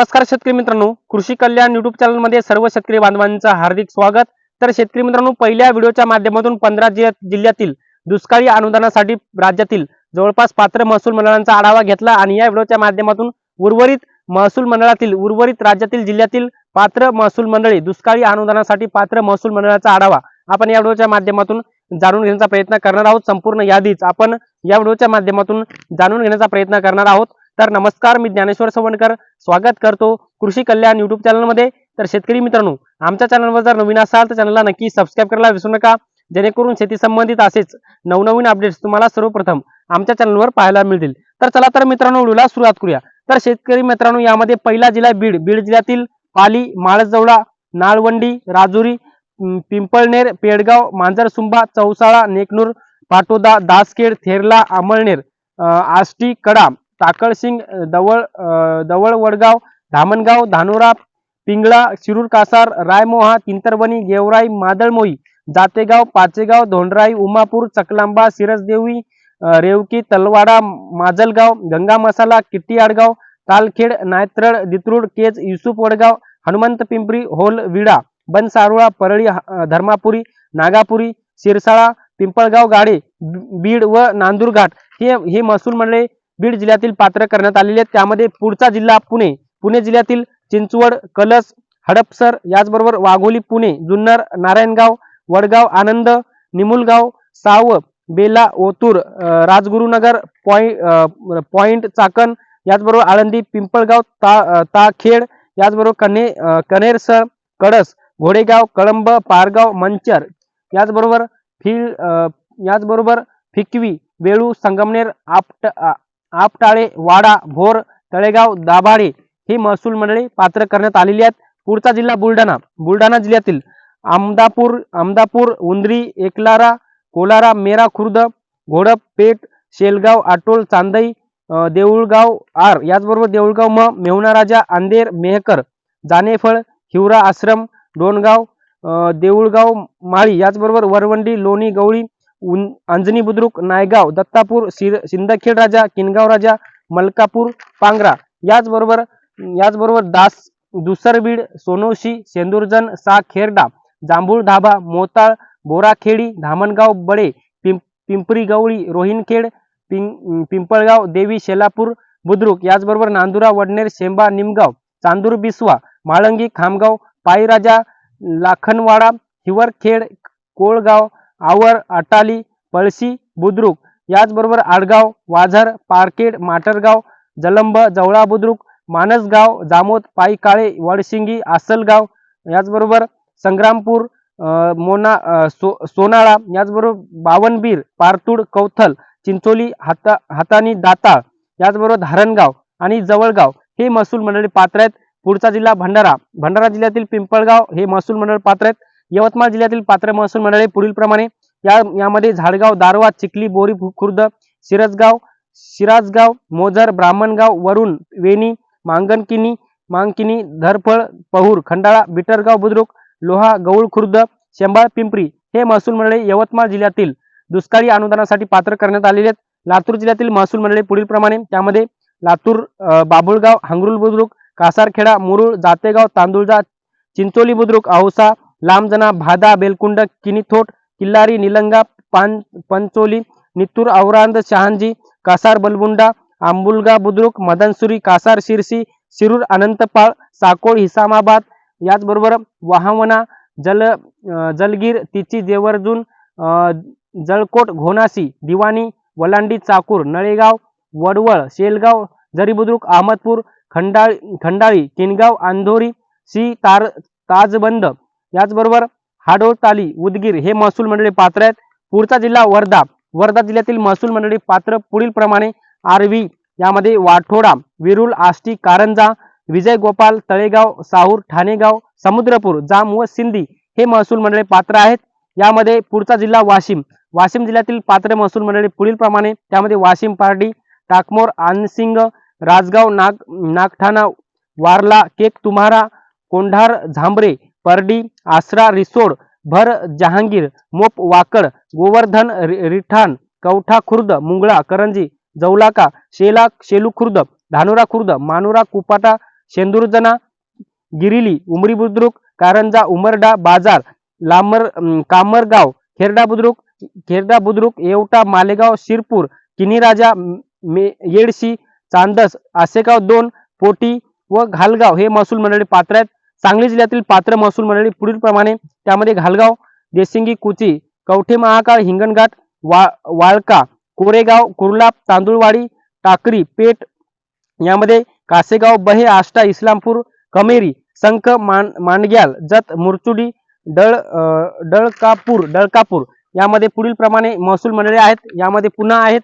नमस्कार शेतकरी मित्रांनो. कृषी कल्याण युट्यूब चॅनलमध्ये सर्व शेतकरी बांधवांचं हार्दिक स्वागत. तर शेतकरी मित्रांनो पहिल्या व्हिडिओच्या माध्यमातून पंधरा जिल्ह्यातील दुष्काळी अनुदानासाठी राज्यातील जवळपास पात्र महसूल मंडळांचा आढावा घेतला आणि या व्हिडिओच्या माध्यमातून उर्वरित महसूल मंडळातील उर्वरित राज्यातील जिल्ह्यातील पात्र महसूल मंडळी दुष्काळी अनुदानासाठी पात्र महसूल मंडळाचा आढावा आपण या व्हिडिओच्या माध्यमातून जाणून घेण्याचा प्रयत्न करणार आहोत. संपूर्ण यादीच आपण या व्हिडिओच्या माध्यमातून जाणून घेण्याचा प्रयत्न करणार आहोत. तर नमस्कार मी ज्ञानेश्वर सवणकर. स्वागत करतो कृषी कल्याण युट्यूब चॅनलमध्ये तर शेतकरी मित्रांनो आमच्या चॅनलवर जर नवीन असाल तर चॅनलला नक्की सबस्क्राईब करायला विसरू नका. जेणेकरून शेती संबंधित असेच नवनवीन अपडेट्स तुम्हाला सर्वप्रथम आमच्या चॅनलवर पाहायला मिळतील. तर चला तर मित्रांनो व्हिडिओला सुरुवात करूया. तर शेतकरी मित्रांनो यामध्ये पहिला जिल्हा बीड. बीड जिल्ह्यातील पाली माळजवळा नाळवंडी राजुरी पिंपळनेर पेडगाव मांजरसुंबा चौसाळा नेकनूर पाटोदा दासखेड थेरला अमळनेर आष्टी कडा टाकळसिंग दवळ दवळ वडगाव धामणगाव धानोरा पिंगळा शिरूर कासार रायमोहा तिंतरबनी गेवराई मादळमोई जातेगाव पाचेगाव धोंडराई उमापूर चकलांबा सिरसदेवी रेवकी तलवाडा माजलगाव गंगा मसाला किट्टी आडगाव तालखेड नायत्रड दित्रूड केज युसुफ वडगाव हनुमंत पिंपरी होल विडा बनसारुळा परळी धर्मापुरी नागापुरी शिरसाळा पिंपळगाव गाडे बीड व नांदूर घाट हे हे महसूल मंडळे बीड जिल्ह्यातील पात्र करण्यात आलेले आहेत. त्यामध्ये पुढचा जिल्हा पुणे. पुणे जिल्ह्यातील चिंचवड कलस हडपसर याचबरोबर वाघोली पुणे जुन्नर नारायणगाव वडगाव आनंद निमुलगाव साव बेला ओतूर राजगुरुनगर पॉइंट पॉइंट चाकण याचबरोबर आळंदी पिंपळगाव ता ताखेड याचबरोबर कने कनेरसर कडस घोडेगाव कळंब पारगाव मंचर याचबरोबर फिल याचबरोबर फिकवी वेळू संगमनेर आपट आ- आपटाळे वाडा भोर तळेगाव दाभाडे ही महसूल मंडळी पात्र करण्यात आलेली आहेत. पुढचा जिल्हा बुलढाणा. बुलढाणा जिल्ह्यातील आमदापूर आमदापूर उंदरी एकलारा कोलारा मेरा खुर्द घोडप पेठ शेलगाव आटोल चांदई देऊळगाव आर याचबरोबर देऊळगाव म मेहुणा राजा अंधेर मेहकर जानेफळ हिवरा आश्रम डोणगाव देऊळगाव माळी याचबरोबर वरवंडी लोणी गवळी अंजनी बुद्रुक नायगाव दत्तापूर शिर सिंदखेड राजा किनगाव राजा मलकापूर पांगरा. याचबरोबर याचबरोबर दास दुसरबीड सोनोशी सेंदुरजन सा खेरडा जांभूळ धाबा मोताळ बोराखेडी धामणगाव बडे पिंप पिंपरी गवळी रोहिणखेड पिं पिंपळगाव देवी शेलापूर बुद्रुक. याचबरोबर नांदुरा वडनेर शेंबा निमगाव चांदूर बिस्वा म्हाळंगी खामगाव पायराजा लाखनवाडा हिवरखेड कोळगाव आवर अटाली पळशी बुद्रुक. याचबरोबर आडगाव वाझर पारखेड माटरगाव जलंब जवळा बुद्रुक मानसगाव जामोद पायकाळे वडशिंगी आसलगाव याचबरोबर संग्रामपूर मोना सो सोनाळा. याचबरोबर बावनबीर पारतूड कौथल चिंचोली हाता हातानी दाताळ. याचबरोबर धारणगाव आणि जवळगाव हे महसूल मंडळी पात्र आहेत. पुढचा जिल्हा भंडारा. भंडारा जिल्ह्यातील पिंपळगाव हे महसूल मंडळ पात्र आहेत. यवतमाळ जिल्ह्यातील पात्र महसूल मंडळे पुढील प्रमाणे या यामध्ये झाडगाव दारवा चिखली बोरी खुर्द सिरसगाव सिराजगाव मोझर ब्राह्मणगाव वरुण वेणी मांगणकिनी मांगकिनी धरफळ पहूर खंडाळा बिटरगाव बुद्रुक लोहा गौळ खुर्द शेंबाळ पिंपरी हे महसूल मंडळे यवतमाळ जिल्ह्यातील दुष्काळी अनुदानासाठी पात्र करण्यात आलेले आहेत. लातूर जिल्ह्यातील महसूल मंडळे पुढील प्रमाणे त्यामध्ये लातूर बाबुळगाव बाभुळगाव बुद्रुक कासारखेडा मुरुळ जातेगाव तांदुळजा चिंचोली बुद्रुक औसा लांबजना भादा बेलकुंड किनीथोट किल्लारी निलंगा पान पंचोली नित्तूर औरांद शहांजी कासार बलबुंडा आंबुलगा बुद्रुक मदनसुरी कासार शिरसी शिरूर अनंतपाळ साकोळ हिसामाबाद याचबरोबर वाहवना जल जलगीर तिची देवरजून जळकोट घोनासी दिवाणी वलांडी चाकूर नळेगाव वडवळ शेलगाव जरीबुद्रुक अहमदपूर खंडाळी खंडाळी किनगाव आंधोरी सी तार ताजबंद याचबरोबर हाडोताली उदगीर हे महसूल मंडळी पात्र आहेत. पुढचा जिल्हा वर्धा. वर्धा जिल्ह्यातील महसूल मंडळी पात्र पुढील प्रमाणे आरवी यामध्ये वाठोडा विरुल आष्टी कारंजा विजय गोपाल तळेगाव साहूर ठाणेगाव समुद्रपूर जाम व सिंधी हे महसूल मंडळी पात्र आहेत. यामध्ये पुढचा जिल्हा वाशिम. वाशिम जिल्ह्यातील पात्र महसूल मंडळी पुढील प्रमाणे त्यामध्ये वाशिम पारडी टाकमोर आनसिंग राजगाव नाग नागठाणा वारला केक तुम्हारा कोंढार झांबरे परडी आसरा रिसोड भर जहांगीर मोप वाकड गोवर्धन रि- रिठाण कवठा खुर्द मुंगळा करंजी जौलाका शेला शेलू खुर्द धानोरा खुर्द मानुरा कुपाटा शेंदुर्जना गिरिली उमरी बुद्रुक कारंजा उमरडा बाजार लामर कामरगाव खेरडा बुद्रुक खेरडा बुद्रुक येवटा मालेगाव शिरपूर किनीराजा मे येडशी चांदस आसेगाव दोन पोटी व घालगाव हे महसूल मंडळी पात्र आहेत. सांगली जिल्ह्यातील पात्र महसूल मंडळी पुढील प्रमाणे त्यामध्ये घालगाव देसिंगी कुची कवठे महाकाळ हिंगणघाट वा वाळका कोरेगाव कुर्लाप तांदुळवाडी टाकरी पेठ यामध्ये कासेगाव बहे आष्टा इस्लामपूर कमेरी संख मान मांडग्याल जत मुरचुडी डळ डळकापूर डळकापूर यामध्ये पुढील प्रमाणे महसूल मंडळे आहेत. यामध्ये पुन्हा आहेत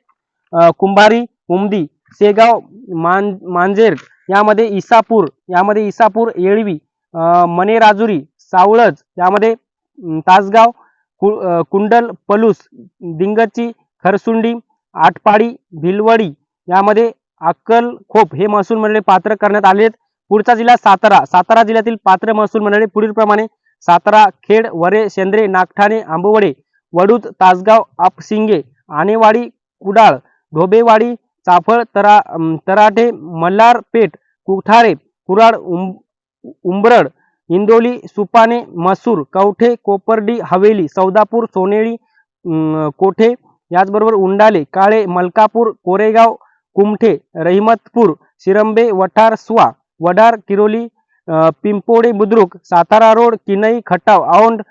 कुंभारी उमदी शेगाव मान मांजेर यामध्ये इसापूर यामध्ये इसापूर येळवी मने मनेराजुरी सावळज यामध्ये तासगाव कु- कुंडल पलूस दिंगची खरसुंडी आटपाडी भिलवडी यामध्ये अक्कलखोप हे महसूल मंडळे पात्र करण्यात आले आहेत. पुढचा जिल्हा सातारा. सातारा जिल्ह्यातील पात्र महसूल मंडळे पुढीलप्रमाणे सातारा खेड वरे शेंद्रे नागठाणे आंबवडे वडूद तासगाव आपसिंगे आनेवाडी कुडाळ ढोबेवाडी चाफळ तरा तराटे मल्हारपेठ कुठारे कुराड उं उंबरड इंदोली सुपाने मसूर कवठे कोपर्डी हवेली सौदापूर सोनेळी कोठे याचबरोबर उंडाले काळे मलकापूर कोरेगाव कुमठे रहिमतपूर शिरंबे वठार स्वा वडार किरोली पिंपोडे बुद्रुक सातारा रोड किनई खटाव औंड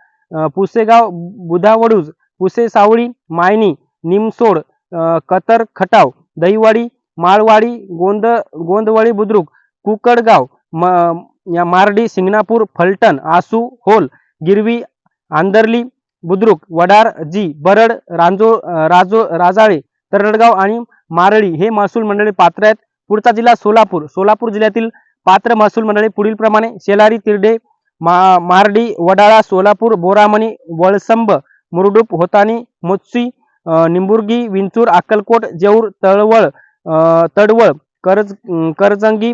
पुसेगाव बुधावडूज पुसे सावळी मायनी निमसोड कतर खटाव दहिवाडी माळवाडी गोंद गोंदवळी बुद्रुक कुकडगाव म मार्डी सिंगणापूर फलटण आसू होल गिरवी आंदरली बुद्रुक वडार जी बरड रांजो राजो राजाळे तरडगाव आणि मारळी हे महसूल मंडळी पात्र आहेत. पुढचा जिल्हा सोलापूर. सोलापूर जिल्ह्यातील पात्र महसूल मंडळी पुढील प्रमाणे शेलारी तिरडे मा मारडी वडाळा सोलापूर बोरामणी वळसंब मुरडूप होतानी मोत्सी निंबुर्गी विंचूर अक्कलकोट जेऊर तळवळ तडवळ करज करजंगी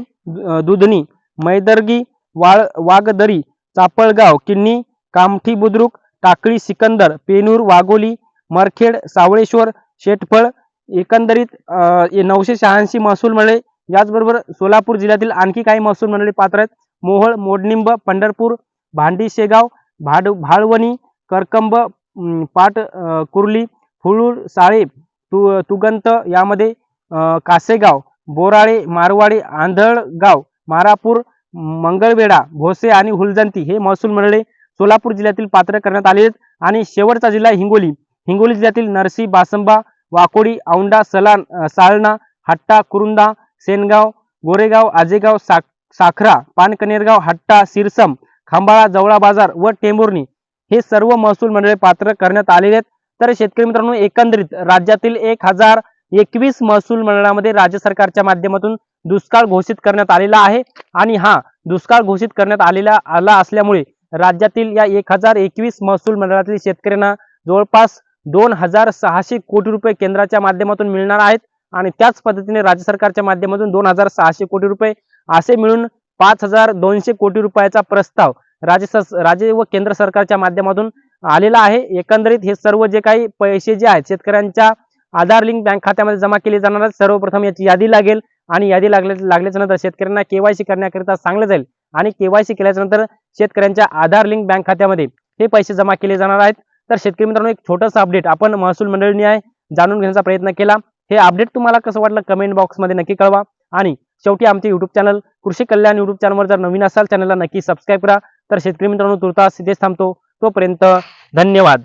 दुधनी मैदर्गी वाळ वागदरी चापळगाव किन्नी कामठी बुद्रुक टाकळी सिकंदर पेनूर वाघोली मरखेड सावळेश्वर शेटफळ एकंदरीत नऊशे शहाऐंशी महसूल मंडळे याचबरोबर सोलापूर जिल्ह्यातील आणखी काही महसूल मंडळी पात्र आहेत. मोहोळ मोडनिंब पंढरपूर भांडी शेगाव भाड भाळवणी करकंब पाट कुर्ली फुळूर साळे तु तुगंत यामध्ये कासेगाव बोराळे मारवाडी आंधळगाव मारापूर मंगळवेढा भोसे आणि हुलजंती हे महसूल मंडळे सोलापूर जिल्ह्यातील पात्र करण्यात आले आहेत. आणि शेवटचा जिल्हा हिंगोली. हिंगोली जिल्ह्यातील नरसी बासंबा वाकोडी औंडा सलान साळणा हट्टा कुरुंदा सेनगाव गोरेगाव आजेगाव साख साखरा पानकनेरगाव हट्टा सिरसम खांबाळा जवळा बाजार व टेंभुर्णी हे सर्व महसूल मंडळे पात्र करण्यात आलेले आहेत. तर शेतकरी मित्रांनो एकंदरीत राज्यातील एक हजार एकवीस महसूल मंडळामध्ये राज्य सरकारच्या माध्यमातून दुष्काळ घोषित करण्यात आलेला आहे. आणि हा दुष्काळ घोषित करण्यात आलेला आला असल्यामुळे राज्यातील या एक हजार एकवीस महसूल मंडळातील शेतकऱ्यांना जवळपास दोन हजार सहाशे कोटी रुपये केंद्राच्या माध्यमातून मिळणार आहेत. आणि त्याच पद्धतीने राज्य सरकारच्या माध्यमातून दोन हजार सहाशे कोटी रुपये असे मिळून पाच हजार दोनशे कोटी रुपयाचा प्रस्ताव राज्य सर राज्य व केंद्र सरकारच्या माध्यमातून आलेला आहे. एकंदरीत हे सर्व जे काही पैसे जे आहेत शेतकऱ्यांच्या आधार लिंक बँक खात्यामध्ये जमा केले जाणार आहेत. सर्वप्रथम याची यादी लागेल. आणि यादी लागल्या लागल्याच्या नंतर शेतकऱ्यांना केवायसी करण्याकरिता सांगलं जाईल. आणि केवायसी केल्याच्यानंतर शेतकऱ्यांच्या आधार लिंक बँक खात्यामध्ये हे पैसे जमा केले जाणार आहेत. तर शेतकरी मित्रांनो एक छोटंसं अपडेट आपण महसूल मंडळीने आहे जाणून घेण्याचा प्रयत्न केला. हे अपडेट तुम्हाला कसं वाटलं कमेंट बॉक्समध्ये नक्की कळवा. आणि शेवटी आमचे युट्यूब चॅनल कृषी कल्याण युट्यूब चॅनलवर जर नवीन असाल चॅनलला नक्की सबस्क्राईब करा. तर शेतकरी मित्रांनो तुर्तास इथेच थांबतो. तोपर्यंत धन्यवाद.